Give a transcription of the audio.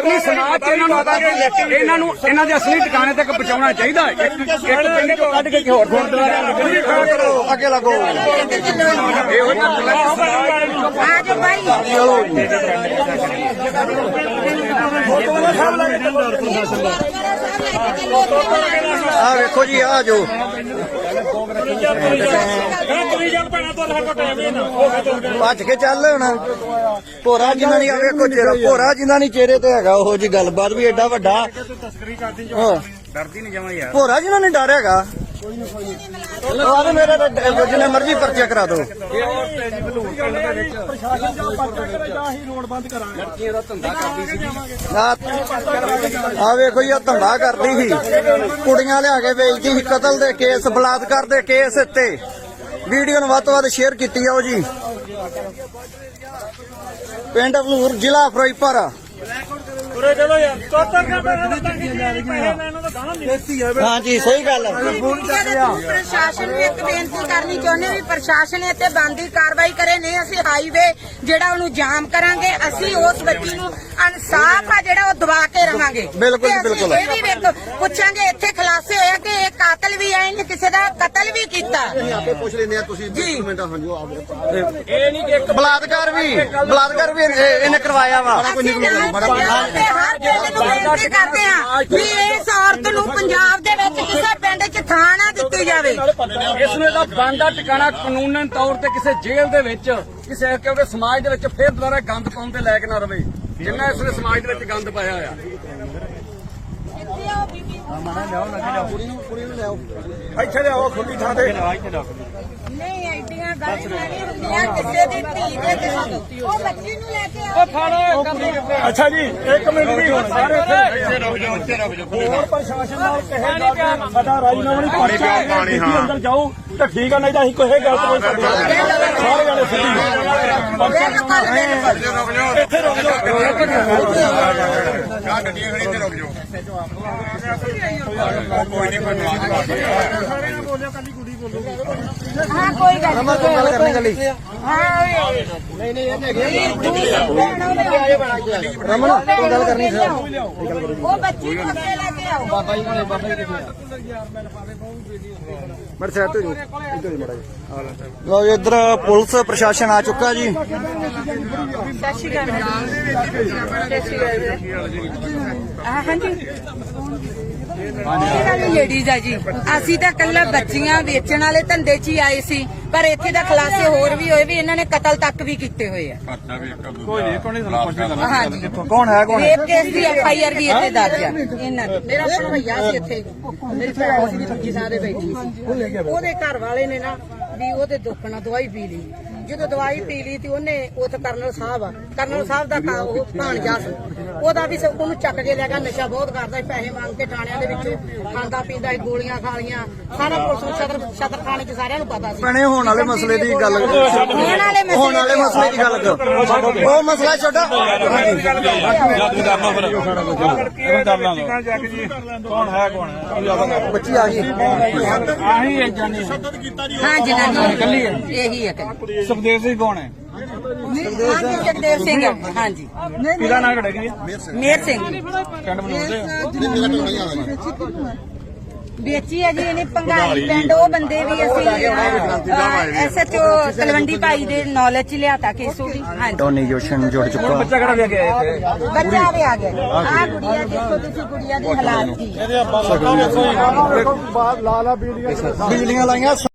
ਹੋਰਨੀ ਸਮਾਜ 'ਚ ਇਹਨਾਂ ਨੂੰ ਇਹਨਾਂ ਨੂੰ ਇਹਨਾਂ ਦੇ ਅਸਲੀ ਟਿਕਾਣੇ ਤੱਕ ਪਹੁੰਚਾਉਣਾ ਚਾਹੀਦਾ ਹੈ। ਇੱਕ ਇੱਕ ਪਿੰਡ ਚੋਂ ਕੱਢ ਕੇ ਹੋਰ ਗੁਰਦੁਆਰੇ ਅੱਗੇ ਲੱਗੋ। ਇਹੋ ਜਿਹਾ ਆ ਵੇਖੋ ਜੀ ਆ ਜੋ ਭੱਜ ਕੇ ਚੱਲ ਹੁਣ। ਭੋਰਾ ਜਿਨ੍ਹਾਂ ਨਹੀਂ ਆਵੇ ਵੇਖੋ ਚਿਹਰਾ ਭੋਰਾ ਜਿਨ੍ਹਾਂ ਨਹੀਂ ਚਿਹਰੇ ਤੇ ਹੈਗਾ, ਉਹ ਜੀ ਗੱਲਬਾਤ ਵੀ ਐਡਾ ਵੱਡਾ। ਹਾਂ। ਡਰਦੀ ਨਹੀਂ ਜਮਾ ਯਾਰ ਭੋਰਾ ਜਿਨ੍ਹਾਂ ਨੇ ਡਰ ਹੈਗਾ। ਆਹ ਤੇ ਮੇਰੇ ਤੇ ਜਿੰਨੇ ਮਰਜ਼ੀ ਪਰਚੇ ਕਰਾ ਦਿਓ ਆ ਵੇਖੋ ਇਹ ਧੰਦਾ ਕਰਦੀ ਸੀ। ਕੁੜੀਆਂ ਲਿਆ ਕੇ ਵੇਚਦੀ ਸੀ, ਕਤਲ ਦੇ ਕੇਸ, ਬਲਾਤਕਾਰ ਦੇ ਕੇਸ ਉੱਤੇ ਵੀਡੀਓ ਨੂੰ ਵੱਧ ਤੋਂ ਵੱਧ ਸ਼ੇਅਰ ਕੀਤੀ ਜਾਓ ਜੀ। ਪਿੰਡ ਅਬਲੂਰ ਜ਼ਿਲ੍ਹਾ ਫਿਰੋਜ਼ਪੁਰ। ਹਾਂ ਜੀ ਸਹੀ ਗੱਲ ਹੈ। ਪ੍ਰਸ਼ਾਸਨ ਨੂੰ ਇੱਕ ਬੇਨਤੀ ਕਰਨੀ ਚਾਹੁੰਦੇ ਵੀ ਪ੍ਰਸ਼ਾਸਨ ਇੱਥੇ ਬੰਦੀ ਕਾਰਵਾਈ ਕਰੇ ਨਹੀਂ ਅਸੀਂ ਹਾਈਵੇ ਜਿਹੜਾ ਉਹਨੂੰ ਜਾਮ ਕਰਾਂਗੇ ਅਸੀਂ ਉਸ ਬੱਚੀ ਨੂੰ ਇਨਸਾਫ ਆ ਜਿਹੜਾ ਉਹ ਦਵਾ ਕੇ ਰਵਾਂਗੇ। ਬਿਲਕੁਲ ਜੀ, ਬਿਲਕੁਲ। ਇਹ ਵੀ ਵੇਖ ਪੁੱਛਾਂਗੇ ਇੱਥੇ ਖੁਲਾਸੇ ਹੋਇਆ ਕਿ ਕਾਤਲ ਵੀ ਹੈ ਇਹਨੇ ਕਿਸੇ ਦਾ ਕਤਲ ਵੀ ਕੀਤਾ। ਆਪੇ ਪੁੱਛ ਲੈਂਦੇ ਆ ਤੁਸੀਂ ਜੀ। ਮਿੰਟ ਹਾਂਜੀ ਇਹ ਨਹੀਂ ਕਿ ਇੱਕ ਬਲਾਤਕਾਰ ਵੀ ਬਲਾਤਕਾਰ ਵੀ ਇਹਨੇ ਇਹਨੇ ਕਰਵਾਇਆ ਵਾ। ਅਸੀਂ ਨਾਲ ਪੰਜਾਬ ਦੇ ਹਰ ਪਿੰਡ ਨੂੰ ਬੇਨਤੀ ਕਰਦੇ ਹਾਂ ਵੀ ਇਸ ਔਰਤ ਨੂੰ ਪੰਜਾਬ ਦੇ ਵਿੱਚ ਕਿਸੇ ਪਿੰਡ 'ਚ ਥਾਂ ਨਾ ਦਿੱਤੀ ਜਾਵੇ। ਇਸ ਨੂੰ ਇਹਦਾ ਬੰਦਾ ਟਿਕਾਣਾ ਕਾਨੂੰਨਨ ਤੌਰ ਤੇ ਕਿਸੇ ਜੇਲ੍ਹ ਦੇ ਵਿੱਚ ਕਿਸੇ ਕਿਉਂਕਿ ਸਮਾਜ ਦੇ ਵਿੱਚ ਫਿਰ ਦੁਬਾਰਾ ਗੰਦ ਪਾਉਣ ਦੇ ਲਾਇਕ ਨਾ ਰਵੇ। ਜਿੰਨਾ ਇਸ ਨੇ ਸਮਾਜ ਦੇ ਵਿੱਚ ਗੰਦ ਪਾਇਆ ਹੋਇਆ। ਇੱਥੇ ਲਿਆਓ ਖੁੱਲੀ ਥਾਂ ਤੇ ਨਹੀਂ ਐਡੀਆਂ ਗਲਤੀਆਂ ਨਹੀਂ ਹੁੰਦੀਆਂ ਕਿਸੇ ਦੀ ਧੀ ਦੇ ਕਿਸੇ ਉਹ ਬੱਚੀ ਨੂੰ ਲੈ ਕੇ ਆਓ ਅੱਛਾ ਜੀ ਇੱਕ ਮਿੰਟ ਵੀ ਹੁਣ ਸਾਰੇ ਇੱਥੇ ਰੁਕ ਜਾਓ ਇੱਥੇ ਰੁਕ ਜਾਓ ਹੋਰ ਪ੍ਰਸ਼ਾਸਨ ਨਾਲ ਕਹੇ ਸਾਡਾ ਰਾਜਨਾਮਾ ਨਹੀਂ ਪਾਣੀ ਪਿਆ ਪਾਣੀ ਹਾਂ। ਅੰਦਰ ਜਾਓ ਤਾਂ ਠੀਕ ਆ ਨਹੀਂ ਤਾਂ ਅਸੀਂ ਕੋਈ ਗਲਤ ਨਹੀਂ ਕਰਦੇ ਸਾਰੇ ਜਾਣੇ ਸਿੱਧੀ ਬਿਲਕੁਲ ਬਿਲਕੁਲ ਇੱਥੇ ਰੁਕ ਜਾਓ ਹਾਂ ਕੋਈ ਗੱਲ ਰਮਨ ਕਰਨੀ ਗੱਲੀ ਹਾਂ ਰਮਨ ਤੂੰ ਗੱਲ ਕਰਨੀ ਸੀ। ਉਹ ਬੱਚੀ ਨੂੰ ਅੱਗੇ ਲੈ ਕੇ ਆਓ। ਬਾਬਾ ਜੀ ਕੋਲੇ ਬਾਬਾ ਜੀ ਮੜ ਸਾਈਡ ਤੋਂ ਇੱਧਰ ਹੀ ਮੜਾ ਲੋ ਇੱਧਰ ਪੁਲਿਸ ਪ੍ਰਸ਼ਾਸਨ ਆ ਚੁੱਕਾ ਜੀ। ਸਤਿ ਸ਼੍ਰੀ ਅਕਾਲ ਸਤਿ ਸ਼੍ਰੀ ਅਕਾਲ ਹਾਂ ਹਾਂਜੀ ਇਹ ਵਾਲੀ ਲੇਡੀਜ਼ ਆ ਜੀ ਅਸੀਂ ਤਾਂ ਕੱਲਾ ਬੱਚੀਆਂ ਵੇਚਣ ਵਾਲੇ ਧੰਦੇ 'ਚ ਹੀ ਆਏ ਸੀ ਪਰ ਇੱਥੇ ਦਾ ਖਲਾਸੇ ਹੋਰ ਵੀ ਹੋਏ ਵੀ ਇਹਨਾਂ ਨੇ ਕਤਲ ਤੱਕ ਵੀ ਕੀਤੇ ਹੋਏ ਆ। ਕੋਈ ਨਹੀਂ ਕੋਈ ਨਹੀਂ ਪੁੱਛ ਲੈਣਾ ਹਾਂਜੀ। ਕੌਣ ਹੈ ਕੌਣ ਰੇਪ ਕੇਸ ਦੀ ਐਫ ਆਈ ਆਰ ਵੀ ਇੱਥੇ ਦਰਜ ਆ। ਇਹਨਾਂ ਦੀ। ਮੇਰਾ ਆਪਣਾ ਭਈਆ ਸੀ ਇੱਥੇ। ਮੇਰੀ ਭੈਣ ਸੀ ਵੀ ਦੂਜੀ ਥਾਂ ਤੇ ਬੈਠੀ ਸੀ। ਉਹਦੇ ਘਰ ਵਾਲੇ ਨੇ ਨਾ ਵੀ ਉਹਦੇ ਦੁੱਖ ਨਾਲ ਦਵਾਈ ਪੀ ਲਈ। ਜਦੋਂ ਦਵਾਈ ਪੀ ਲਈ ਤੇ ਉਹਨੇ ਉੱਥੇ ਕਰਨਲ ਸਾਹਿਬ ਆ। ਕਰਨਲ ਸਾਹਿਬ ਦਾ ਕਾ- ਉਹ ਭਾਣਜਾ ਸੀ। ਉਹਦਾ ਵੀ ਸ- ਉਹਨੂੰ ਚੱਕ ਕੇ ਲੈ ਗਿਆ ਨਸ਼ਾ ਬਹੁਤ ਕਰਦਾ ਸੀ ਪੈਸੇ ਮੰਗ ਕੇ ਥਾਣਿਆਂ ਦੇ ਵਿੱਚ ਖਾਂਦਾ ਪੀਂਦਾ ਸੀ ਗੋਲੀਆਂ ਖਾ ਲੀਆਂ ਸਾਰਾ ਪੁਲਿਸ ਨੂੰ ਸਦਰ ਸਦਰ ਥਾਣੇ 'ਚ ਸਾਰਿਆਂ ਨੂੰ ਪਤਾ ਸੀ। ਭੈਣੇ ਹੋਣ ਵਾਲੇ ਮਸਲੇ ਦੀ ਗੱਲ ਹੋਣ ਵਾਲੇ ਮਸਲੇ ਹੋਣ ਵਾਲੇ ਮਸਲੇ ਦੀ ਗੱਲ ਕਰੋ। ਉਹ ਮਸਲਾ ਛੱਡੋ ਕੌਣ ਹੈ ਕੌਣ ਹੈ ਬੱਚੀ ਆ ਗਈ ਹਾਂ ਜਨਾਨੀ। ਕੱਲੀ ਹੈ ਇਹੀ ਹੈ ਕੱਲੀ ਸੁਖਦੇਵ ਸਿੰਘ ਕੌਣ ਹੈ? ਹਾਂਜੀ ਜਗਦੇਵ ਸਿੰਘ ਆ, ਹਾਂਜੀ। ਕਿਹਦਾ ਨਾਂ ਘੜੇਗੀ ਮੇਰ ਸਿੰਘ। ਪਿੰਡ ਬਣਾਉਂਦੇ ਵੇਚੀ ਹੈ ਜੀ ਇਹਨੇ ਪੰਗਾਲੀ ਪਿੰਡ ਉਹ ਬੰਦੇ ਵੀ ਅਸੀਂ ਐਸਐਚਓ ਤਲਵੰਡੀ ਭਾਈ ਦੇ ਨੌਲੇਜ ਚ ਲਿਆਤਾ ਕੇਸ ਉਹ ਵੀ ਹਾਂਜੀ। ਟੋਨੀ ਜੋਸ਼ਨ ਜੁੜ ਚੁੱਕਾ। ਬੱਚਾ ਕਿਹੜਾ ਵੀ ਗਿਆ ਇੱਥੇ? ਬੱਚਾ ਵੀ ਆ ਗਿਆ। ਆ ਗੁੜੀਆ ਦੇਖੋ ਤੁਸੀਂ ਗੁੜੀਆ ਦੇ ਹਾਲਾਤ ਕੀ ਹੈ। ਬਿਜਲੀਆਂ ਲਾਈਆਂ।